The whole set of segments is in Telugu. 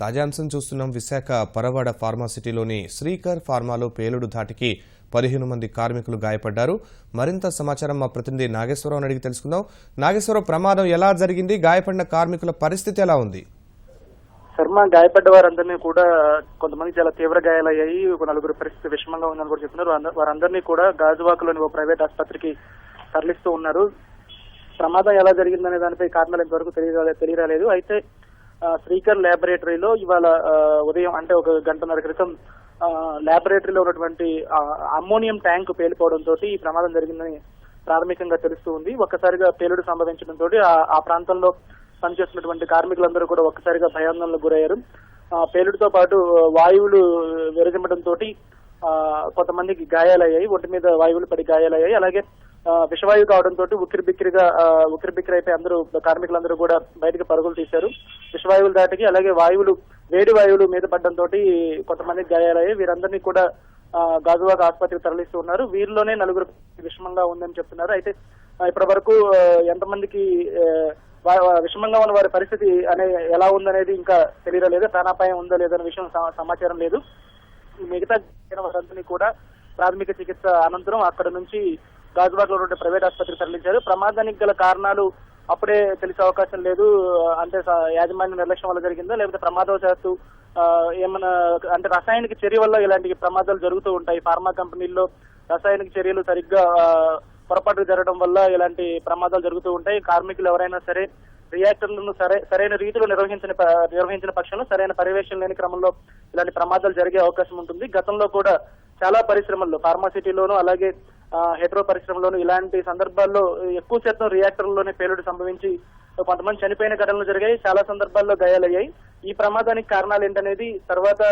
తాజా అంశం చూస్తున్నాం. విశాఖ పరవాడ ఫార్మాసిటీలోని శ్రీకర్ ఫార్మాలో పేలుడు ధాటికి పదిహేను మంది కార్మికులు గాయపడ్డారు. మరింత సమాచారం మా ప్రతినిధి నాగేశ్వరరావు అడిగి తెలుసుకుందాం. నాగేశ్వరరావు ప్రమాదం ఎలా జరిగింది? గాయపడిన కార్మికుల పరిస్థితి ఎలా ఉంది? శర్మ గాయపడ్డ వారందరినీ కూడా కొంతమంది చాలా తీవ్ర గాయాలయ్యాయి. ఒక నలుగురు పరిస్థితి విషమంగా ఉందని కూడా చెప్తున్నారు. వారందరినీ కూడా గాజువాకలోని ఓ ప్రైవేట్ ఆసుపత్రికి తరలిస్తూ ఉన్నారు. ప్రమాదం ఎలా జరిగిందనే దానిపై కారణాలు ఇంతవరకు తెలియరాలే తెలియరాలేదు. అయితే శ్రీకర్ ల్యాబొరేటరీలో ఇవాళ ఉదయం అంటే ఒక గంటన్నర క్రితం ల్యాబొరేటరీలో ఉన్నటువంటి అమ్మోనియం ట్యాంక్ పేలిపోవడంతో ఈ ప్రమాదం జరిగిందని ప్రాథమికంగా తెలుస్తూ ఉంది. ఒక్కసారిగా పేలుడు సంభవించడంతో ఆ ప్రాంతంలో పనిచేస్తున్నటువంటి కార్మికులందరూ కూడా ఒక్కసారిగా భయాందోళనకు గురయ్యారు. పేలుడుతో పాటు వాయువులు విరజిమ్మడంతో కొంతమందికి గాయాలయ్యాయి ఒంటి మీద వాయువులు పడి గాయాలయ్యాయి. అలాగే విషవాయువు కావడంతో ఉక్కిరి బిక్కిరిగా ఉక్కిరి బిక్కిరి అయిపోయి అందరూ కార్మికులందరూ కూడా బయటకు పరుగులు తీశారు. విషవాయువులు దాటికి అలాగే వాయువులు వేడి వాయువులు మీద పడడంతో కొంతమందికి గాయాలయ్యాయి. వీరందరినీ కూడా గాజువాక ఆసుపత్రికి తరలిస్తూ ఉన్నారు. వీరిలోనే నలుగురు విషమంగా ఉందని చెప్తున్నారు. అయితే ఇప్పటి వరకు ఎంతమందికి విషమంగా ఉన్న వారి పరిస్థితి అనే ఎలా ఉందనేది ఇంకా తెలియలేదు ప్రాణాపాయం ఉందో లేదనే విషయం సమాచారం లేదు. ఈ మిగతా వారందరినీ కూడా ప్రాథమిక చికిత్స అనంతరం అక్కడ నుంచి గాజువాకలో ఉండే ప్రైవేట్ ఆసుపత్రికి తరలించారు. ప్రమాదానికి గల కారణాలు అప్పుడే తెలిసే అవకాశం లేదు. అంటే స- యాజమాన్య నిర్లక్ష్యం వల్ల జరిగిందో? లేకపోతే ప్రమాదవశాత్తు ఏమైనా అంటే రసాయనిక చర్య వల్ల ఇలాంటి ప్రమాదాలు జరుగుతూ ఉంటాయి. ఫార్మా కంపెనీల్లో రసాయనిక చర్యలు సరిగ్గా పొరపాటు జరగడం వల్ల ఇలాంటి ప్రమాదాలు జరుగుతూ ఉంటాయి. కార్మికులు ఎవరైనా సరే రియాక్టర్లను సరే సరైన రీతిలో నిర్వహించిన నిర్వహించిన పక్షంలో సరైన పర్యవేక్షణ లేని క్రమంలో ఇలాంటి ప్రమాదాలు జరిగే అవకాశం ఉంటుంది. గతంలో కూడా చాలా పరిశ్రమల్లో ఫార్మాసిటీలోను అలాగే హెట్రో పరిశ్రమలోను ఇలాంటి సందర్భాల్లో ఎక్కువ శాతం రియాక్టర్లలోనే పేలుడు సంభవించి కొంతమంది చనిపోయిన ఘటనలు జరిగాయి. చాలా సందర్భాల్లో గాయాలయ్యాయి. ఈ ప్రమాదానికి కారణాలు ఏంటనేది తర్వాత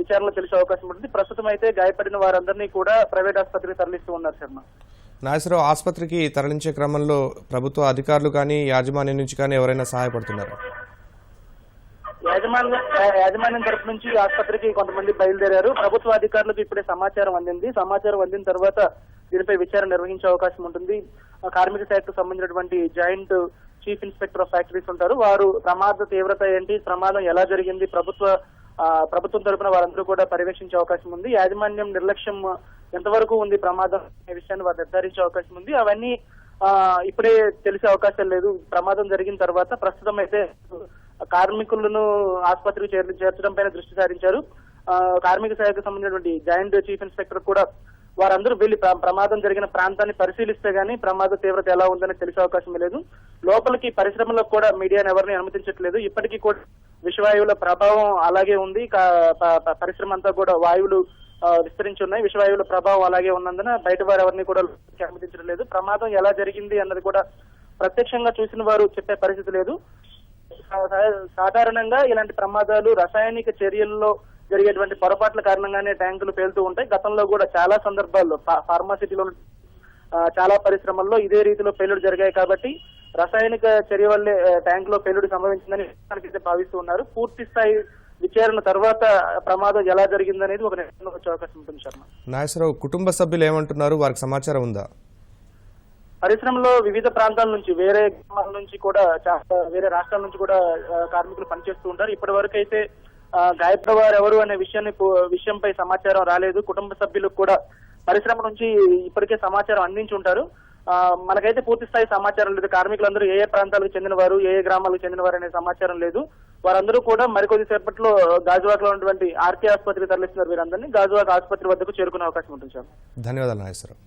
విచారణలో తెలిసే అవకాశం ఉంటుంది. ప్రస్తుతం అయితే గాయపడిన వారందరినీ కూడా ప్రైవేట్ ఆసుపత్రికి తరలిస్తూ ఉన్నారు శర్మ. నాగేశ్వరరావు ఆసుపత్రికి తరలించే క్రమంలో ప్రభుత్వ అధికారులు కానీ యాజమాన్యం నుంచి కానీ ఎవరైనా సహాయపడుతున్నారా? యాజమాన్యం యాజమాన్యం తరపు నుంచి ఆసుపత్రికి కొంతమంది బయలుదేరారు. ప్రభుత్వ అధికారులకు ఇప్పుడే సమాచారం అందింది. సమాచారం అందిన తర్వాత దీనిపై విచారణ నిర్వహించే అవకాశం ఉంటుంది. కార్మిక శాఖకు సంబంధించినటువంటి joint chief inspector of factories ఉంటారు. వారు ప్రమాద తీవ్రత ఏంటి ప్రమాదం ఎలా జరిగింది ప్రభుత్వ ప్రభుత్వం తరపున వారందరూ కూడా పర్యవేక్షించే అవకాశం ఉంది. యాజమాన్యం నిర్లక్ష్యం ఎంతవరకు ఉంది ప్రమాదం అనే విషయాన్ని వారు నిర్ధారించే అవకాశం ఉంది. అవన్నీ ఇప్పుడే తెలిసే అవకాశం లేదు. ప్రమాదం జరిగిన తర్వాత ప్రస్తుతం అయితే కార్మికులను ఆసుపత్రికి చేర్చ చేర్చడం పైన దృష్టి సారించారు. కార్మిక శాఖకు సంబంధించినటువంటి జాయింట్ చీఫ్ ఇన్స్పెక్టర్ కూడా వారందరూ వెళ్ళి ప్రమాదం జరిగిన ప్రాంతాన్ని పరిశీలిస్తే గానీ ప్రమాద తీవ్రత ఎలా ఉందని తెలిసే అవకాశం లేదు. లోపలికి పరిశ్రమలో కూడా మీడియాను ఎవరిని అనుమతించట్లేదు. ఇప్పటికీ కూడా విషవాయువుల ప్రభావం అలాగే ఉంది. కా- ప- పరిశ్రమ అంతా కూడా వాయువులు విస్తరించి ఉన్నాయి. విషవాయువుల ప్రభావం అలాగే ఉన్నందున బయట వారు ఎవరిని కూడా అనుమతించడం లేదు. ప్రమాదం ఎలా జరిగింది అన్నది కూడా ప్రత్యక్షంగా చూసిన వారు చెప్పే పరిస్థితి లేదు. సాధారణంగా ఇలాంటి ప్రమాదాలు రసాయనిక చర్యల్లో జరిగేటువంటి పొరపాట్ల కారణంగానే ట్యాంకులు పేలుతూ ఉంటాయి. గతంలో కూడా చాలా సందర్భాల్లో ఫార్మాసిటీలో చాలా పరిశ్రమల్లో ఇదే రీతిలో పేలుడు జరిగాయి కాబట్టి రసాయనిక చర్య వల్లే ట్యాంక్లో పేలుడు సంభవించిందని భావిస్తూ ఉన్నారు. పూర్తి స్థాయి విచారణ తర్వాత ప్రమాదం ఎలా జరిగిందనేది ఒక నిర్ణయం వచ్చే అవకాశం ఉంటుంది శర్మ. నాగేశ్వరరావు కుటుంబ సభ్యులు ఏమంటున్నారు? వారికి సమాచారం ఉందా? పరిశ్రమలో వివిధ ప్రాంతాల నుంచి వేరే గ్రామాల నుంచి కూడా వేరే రాష్ట్రాల నుంచి కూడా కార్మికులు పనిచేస్తూ ఉంటారు. ఇప్పటి వరకు అయితే గాయపడిన వారు ఎవరు అనే విషయాన్ని విషయంపై సమాచారం రాలేదు. కుటుంబ సభ్యులకు కూడా పరిశ్రమ నుంచి ఇప్పటికే సమాచారం అందించి ఉంటారు. మనకైతే పూర్తి స్థాయి సమాచారం లేదు. కార్మికులందరూ ఏ ఏ ప్రాంతాలకు చెందిన వారు ఏ ఏ గ్రామాలకు చెందిన వారు అనే సమాచారం లేదు. వారందరూ కూడా మరికొద్ది సేపట్లో గాజువాకలో ఉన్నటువంటి ఆర్కే ఆసుపత్రికి తరలిస్తున్నారు వీరందరినీ. గాజువాక్ ఆసుపత్రి వద్దకు చేరుకునే అవకాశం ఉంటుంది సార్. ధన్యవాదాలు నాగేశ్వరరావు.